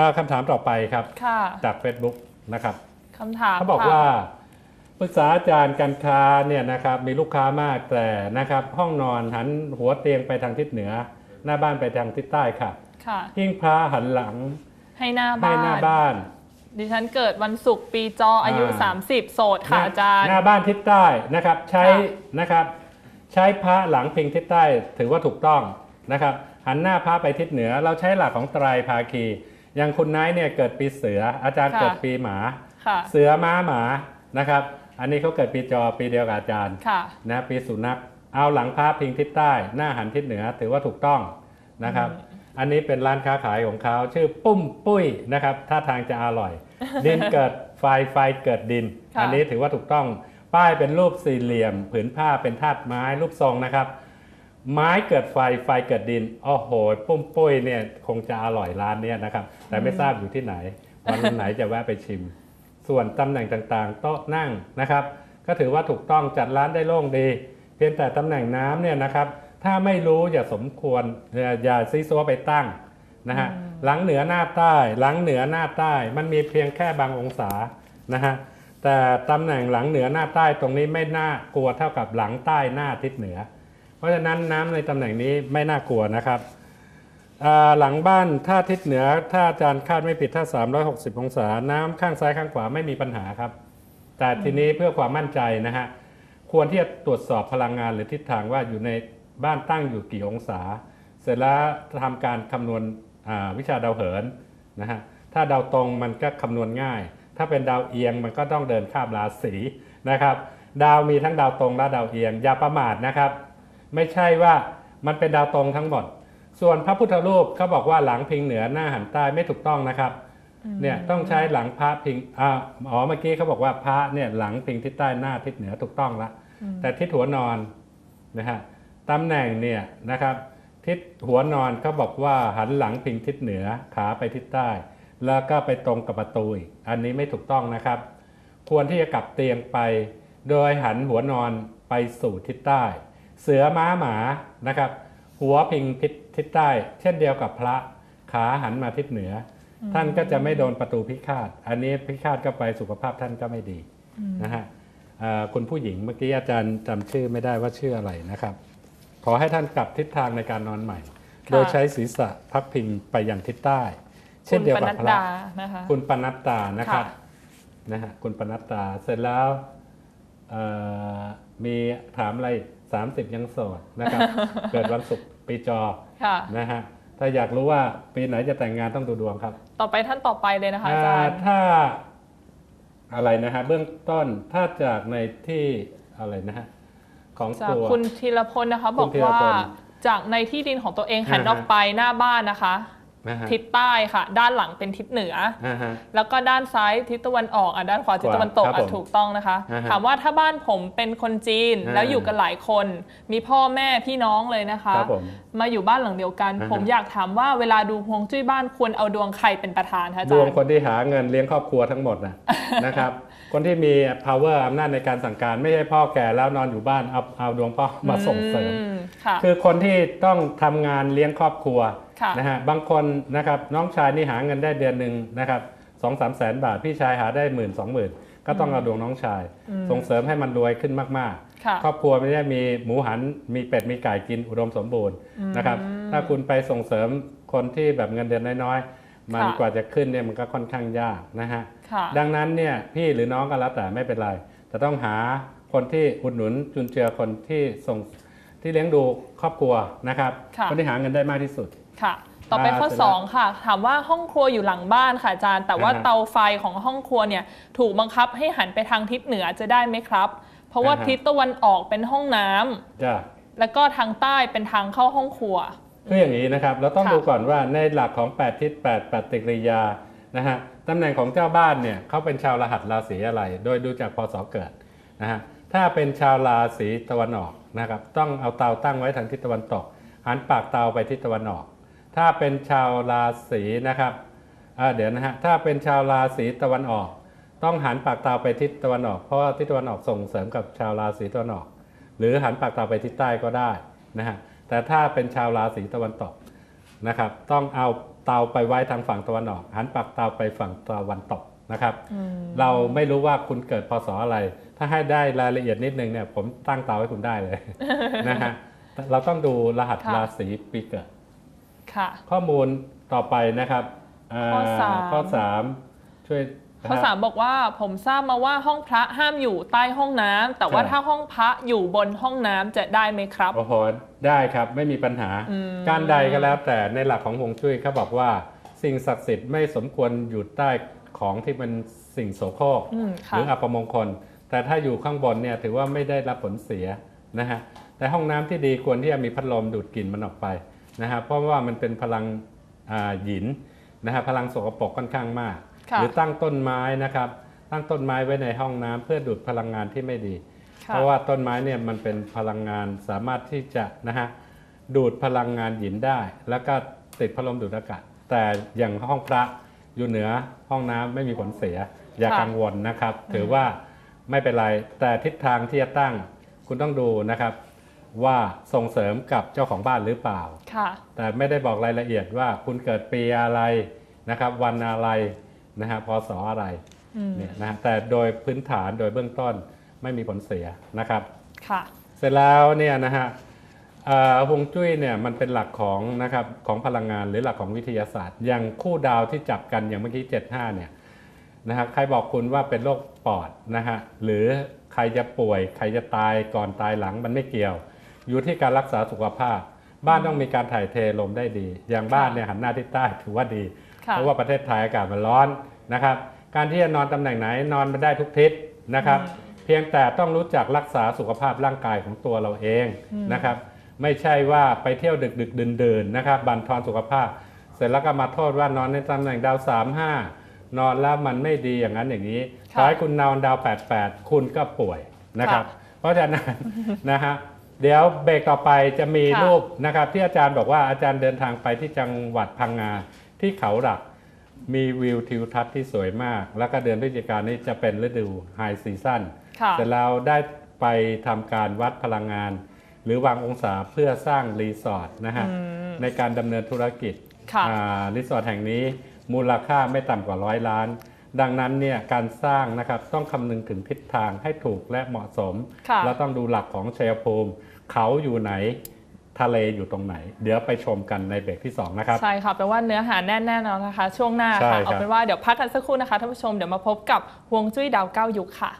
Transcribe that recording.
อ่าคำถามต่อไปครับค่ะจาก Facebook นะครับคำถามเขาบอกค่ะว่าปรึกษาอาจารย์การค้าเนี่ยนะครับมีลูกค้ามากแต่นะครับ ห้องนอนหันหัวเตียงไปทางทิศเหนือ หน้าบ้านไปทางทิศใต้ค่ะค่ะหิ้งพระหันหลัง ให้หน้าให้บ้าหน้านบ้าน ดิฉันเกิดวันศุกร์ปีจออายุอ่า30 โสดค่ะอาจารย์ หน้าบ้านทิศใต้นะครับ ใช้ค่ะนะครับ ใช้พระหลังพิงทิศใต้ถือว่าถูกต้องนะครับ หันหน้าพระไปทิศเหนือ เราใช้หลักของไตรภาคี อย่างคุณนายเนี่ยเกิดปีเสือ อาจารย์เกิดปีหมา ค่ะ เสือม้าหมานะครับ อันนี้เขาเกิดปีจอปีเดียวกับอาจารย์ค่ะ นะปีสุนัขเอาหลังพระพิงทิศใต้ หน้าหันทิศเหนือถือว่าถูกต้องนะครับ อันนี้เป็นร้านค้าขายของเขาชื่อปุ้มปุ้ยนะครับท่าทางจะอร่อย ดินเกิดไฟไฟเกิดดิน ค่ะ อันี้ถือว่าถูกต้อง ป้ายเป็นรูปสี่เหลี่ยม ผืนผ้าเป็นธาตุไม้รูปทรงนะครับ ไม้เกิดไฟไฟเกิดดินโอ้โหปุ้มปุ้ยเนี่ยคงจะอร่อยร้านเนี้ยนะครับ แต่ไม่ทราบอยู่ที่ไหน วันไหนจะแวะไปชิม ส่วนตำแหน่งต่างๆ โต๊ะนั่งนะครับ ก็ถือว่าถูกต้องจัดร้านได้โล่งดี เพียงแต่ตำแหน่งน้ำเนี่ยนะครับ ถ้าไม่รู้อย่าสมควรอย่าอย่าซีซัวไปตั้งนะฮะหลังเหนือหน้าใต้ หลังเหนือหน้าใต้ มันมีเพียงแค่บางองศานะฮะแต่ตำแหน่งหลังเหนือหน้าใต้ตรงนี้ไม่น่ากลัวเท่ากับหลังใต้หน้าทิศเหนือ เพราะฉะนั้นน้ำในตำแหน่งนี้ไม่น่ากลัวนะครับ หลังบ้านถ้าทิศเหนือถ้าอาจารย์คาดไม่ผิดถ้า 360 องศา น้ำข้างซ้ายข้างขวาไม่มีปัญหาครับ แต่ทีนี้เพื่อความมั่นใจนะฮะควรที่จะตรวจสอบพลังงานหรือทิศทางว่าอยู่ในบ้านตั้งอยู่กี่องศา เสร็จแล้วทำการคำนวณวิชาดาวเหินนะฮะถ้าดาวตรงมันก็คำนวณง่าย ถ้าเป็นดาวเอียงมันก็ต้องเดินข้ามราศีนะครับ ดาวมีทั้งดาวตรงและดาวเอียงอย่าประมาทนะครับ ไม่ใช่ว่ามันเป็นดาวตรงทั้งหมด ส่วนพระพุทธรูปเขาบอกว่าหลังพิงเหนือหน้าหันใต้ไม่ถูกต้องนะครับเนี่ยต้องใช้หลังพระพิงอ่าอ๋อเมื่อกี้เขาบอกว่าพระเนี่ยหลังพิงทิศใต้หน้าทิศเหนือถูกต้องละแต่ทิศหัวนอนนะฮะตำแหน่งเนี่ยนะครับ ทิศหัวนอนเขาบอกว่าหันหลังพิงทิศเหนือขาไปทิศใต้ แล้วก็ไปตรงกับประตูอีกอันนี้ไม่ถูกต้องนะครับ ควรที่จะกลับเตียงไป โดยหันหัวนอนไปสู่ทิศใต้ เสือม้าหมานะครับ หัวพิงทิศทิศใต้ เช่นเดียวกับพระขาหันมาทิศเหนืออท่านก็จะไม่โดนประตูพิฆาต อันนี้พิฆาตก็ไปสุขภาพท่านก็ไม่ดีนะฮะเอ่อคุณผู้หญิงเมื่อกี้อาจารย์จำชื่อไม่ได้ว่าชื่ออะไรนะครับ ขอให้ท่านกลับทิศทางในการนอนใหม่ค่ะโดยใช้ศีรษะพักพิงไปยังทิศใต้ เช่นเดียวกับคุณปพนัดระดานะคะคุณปนัดตานะครับค่ะนะฮะคุณปนัดตาเสร็จแล้วเอ่อมีถามอะไร สามสิบยังโสดนะครับ เกิดวันศุกร์ปีจอค่ะนะฮะถ้าอยากรู้ว่าปีไหนจะแต่งงานต้องดูดวงครับ ต่อไปท่านต่อไปเลยนะคะอาจารอ่าย์ถ้าอะไรนะฮะเบื้องต้นถ้าจากในที่อะไรนะฮะของจากตัวคุณธีรพลนะคะคุณบอกธีรว่าพลจากในที่ดินของตัวเองหันอ่าฮะออกไปหน้าบ้านนะคะนะฮะ ทิศใต้ค่ะ ด้านหลังเป็นทิศเหนืออ่าฮะแล้วก็ด้านซ้ายทิศตะวันออกอะด้านขวาทิศตะวันตกครับอะผมถูกต้องนะคะอ่าฮะถามว่าถ้าบ้านผมเป็นคนจีนอ่าแล้วอยู่กันหลายคน มีพ่อแม่พี่น้องเลยนะคะครับผมมาอยู่บ้านหลังเดียวกันอ่าฮะผมอยากถามว่าเวลาดูฮวงจุ้ยบ้านควรเอาดวงใครเป็นประธานคะอาดจาวงรย์คนที่หาเงินเลี้ยงครอบครัวทั้งหมดนะนะครับคนที่มี power อำนาจในการสั่งการไม่ใช่พ่อแก่แล้วนอนอยู่บ้านเอาเอาดวงพ่อมาส่งเสริมอืค่ะคือคนที่ต้องทำงานเลี้ยงครอบครัวค่ะ นะฮะบางคนนะครับน้องชายนี่หาเงินได้เดือนหนึ่งนะครับสองสามแสนบาท พี่ชายหาได้หมื่นสองหมื่นก็ต้องเอาดวงน้องชาย ส่งเสริมให้มันรวยขึ้นมากค่ะๆครอบครัวไม่ได้มีหมูหันมีเป็ดมีไก่กินอุดมสมบูรณ์นะครับถ้าคุณไปส่งเสริมคนที่แบบเงินเดือนน้อยๆ มันค่ะกว่าจะขึ้นเนี่ยมันก็ค่อนข้างยากนะฮะค่ะดังนั้นเนี่ยพี่หรือน้องก็แล้วแต่ไม่เป็นไรแต่ต้องหาคนที่อุดหนุนจุนเจือคนที่ส่งที่เลี้ยงดูครอบครัวนะครับค่ะคนที่หาเงินได้มากที่สุด ค่ะ ต่อไปอ่าข้อเสร็จแล้ว2ค่ะ ถามว่าห้องครัวอยู่หลังบ้านค่ะอาจารย์ แต่ว่าอ่าฮะเตาไฟของห้องครัวเนี่ยถูกบังคับให้หันไปทางทิศเหนือจะได้ไหมครับ เพราะว่าอ่าฮะ ทิศตะวันออกเป็นห้องน้ำจ้ะแล้วก็ทางใต้เป็นทางเข้าห้องครัว คืออย่างนี้นะครับ เราต้องค่ะ ดูก่อนว่าในหลักของ 8 ทิศ8ปฏิกิริยานะฮะตำแหน่งของเจ้าบ้านเนี่ยเขาเป็นชาวรหัสราศีอะไร โดยดูจากพศเกิดนะฮะถ้าเป็นชาวราศีตะวันออกนะครับต้องเอาเตาตั้งไว้ทางทิศตะวันตกหันปากเตาไปทิศตะวันออก ถ้าเป็นชาวราศีนะครับอ่าเดี๋ยวนะฮะถ้าเป็นชาวราศีตะวันออก ต้องหันปากเตาไปทิศตะวันออก เพราะว่าทิศตะวันออกส่งเสริมกับชาวราศีตะวันออก หรือหันปากเตาไปทิศใต้ก็ได้นะฮะแต่ถ้าเป็นชาวราศีตะวันตกนะครับ ต้องเอาเตาไปไว้ทางฝั่งตะวันออก หันปากเตาไปฝั่งตะวันตกนะครับ เราไม่รู้ว่าคุณเกิดพศอะไร ถ้าให้ได้รายละเอียดนิดนึงเนี่ยผมตั้งเตาให้คุณได้เลยนะฮะเราต้องดูรหัสค่ะราศีปีเกิด ค่ะ ข้อมูลต่อไปนะครับเข้อสามข้อสามช่วยข้อสามบอกว่าผมทราบมาว่าห้องพระห้ามอยู่ใต้ห้องน้ำแต่ว่าถ้าห้องพระอยู่บนห้องน้ำจะได้ไหมครับโอ้โหได้ครับไม่มีปัญหาอืมการใดก็แล้วแต่ในหลักของฮวงจุ้ยเขาบอกว่า สิ่งศักดิ์สิทธิ์ไม่สมควรอยู่ใต้ของที่เป็นสิ่งโสโครกอืมหค่ะรืออัปมงคล แต่ถ้าอยู่ข้างบนเนี่ยถือว่าไม่ได้รับผลเสียนะฮะแต่ห้องน้ำที่ดีควรที่จะมีพัดลมดูดกลิ่นมันออกไป นะฮะเพราะว่ามันเป็นพลังอ่าหยินนะฮะพลังสกปรกค่อนข้างมากค่ะหรือตั้งต้นไม้นะครับตั้งต้นไม้ไว้ในห้องน้ำเพื่อดูดพลังงานที่ไม่ดีค่ะเพราะว่าต้นไม้เนี่ยมันเป็นพลังงานสามารถที่จะนะฮะดูดพลังงานหยินได้ แล้วก็ติดพัดลมดูดอากาศแต่อย่างห้องพระอยู่เหนือห้องน้ำไม่มีผลเสีย อย่าค่ะกังวลนะครับ ถือว่าไม่เป็นไรแต่ทิศทางที่จะตั้งคุณต้องดูนะครับ ว่าส่งเสริมกับเจ้าของบ้านหรือเปล่าค่ะแต่ไม่ได้บอกรายละเอียดว่าคุณเกิดปีอะไรนะครับ วันอะไรนะฮะพศอะไรอืมเนี่ยนะฮะแต่โดยพื้นฐานโดยเบื้องต้นไม่มีผลเสียนะครับค่ะเสร็จแล้วเนี่ยนะฮะเอ่อฮวงจุ้ยเนี่ยมันเป็นหลักของนะครับของพลังงานหรือหลักของวิทยาศาสตร์ อย่างคู่ดาวที่จับกันอย่างเมื่อกี้ 75 เนี่ยนะฮะใครบอกคุณว่าเป็นโรคปอดนะฮะหรือใครจะป่วย ใครจะตายก่อนตายหลังมันไม่เกี่ยว อยู่ที่การรักษาสุขภาพ บ้านต้องมีการถ่ายเทลมได้ดี อย่างบ้านเนี่ยหันหน้าทิศใต้ถือว่าดีค่ะเพราะว่าประเทศไทยอากาศมันร้อนนะครับ การที่จะนอนตำแหน่งไหนนอนมาได้ทุกทิศนะครับ เพียงแต่ต้องรู้จักรักษาสุขภาพร่างกายของตัวเราเองนะครับ ไม่ใช่ว่าไปเที่ยวดึกดึกเดินเดินๆนะครับบั่นทอนสุขภาพ เสร็จแล้วก็มาโทษว่านอนในตำแหน่งดาว3 5นอนแล้วมันไม่ดีอย่างนั้นอย่างนี้ค่ะถ้าให้คุณนอนดาว 88 คุณก็ป่วยนะครับค่ะเพราะฉะนั้นนะฮะ เดี๋ยวเบรกต่อไปจะมีค่ะ รูปนะครับ ที่อาจารย์บอกว่าอาจารย์เดินทางไปที่จังหวัดพังงาที่เขาหลัก มีวิวทิวทัศน์ที่สวยมาก แล้วก็เดือนพฤศจิกายนนี้จะเป็นฤดูไฮซีซั่น ค่ะเสร็จแล้วได้ไปทำการวัดพลังงาน หรือวางองศาเพื่อสร้างรีสอร์ทนะฮะ อืมในการดำเนินธุรกิจค่ะ อ่ารีสอร์ทแห่งนี้มูลค่าไม่ต่ำกว่าร้อยล้าน ดังนั้นเนี่ยการสร้างนะครับต้องคำนึงถึงทิศทางให้ถูกและเหมาะสมค่ะแล้วต้องดูหลักของชัยภูมิ เขาอยู่ไหนทะเลอยู่ตรงไหน เดี๋ยวไปชมกันในเบรกที่ 2 นะครับ ใช่ค่ะแปลว่าเนื้อหาแน่นแน่นอนนะคะ ช่วงหน้าใช่ค่ะครับเอาเป็นว่าเดี๋ยวพักกันสักครู่นะคะท่านผู้ชมเดี๋ยวมาพบกับฮวงจุ้ยดาวเก้ายุคค่ะ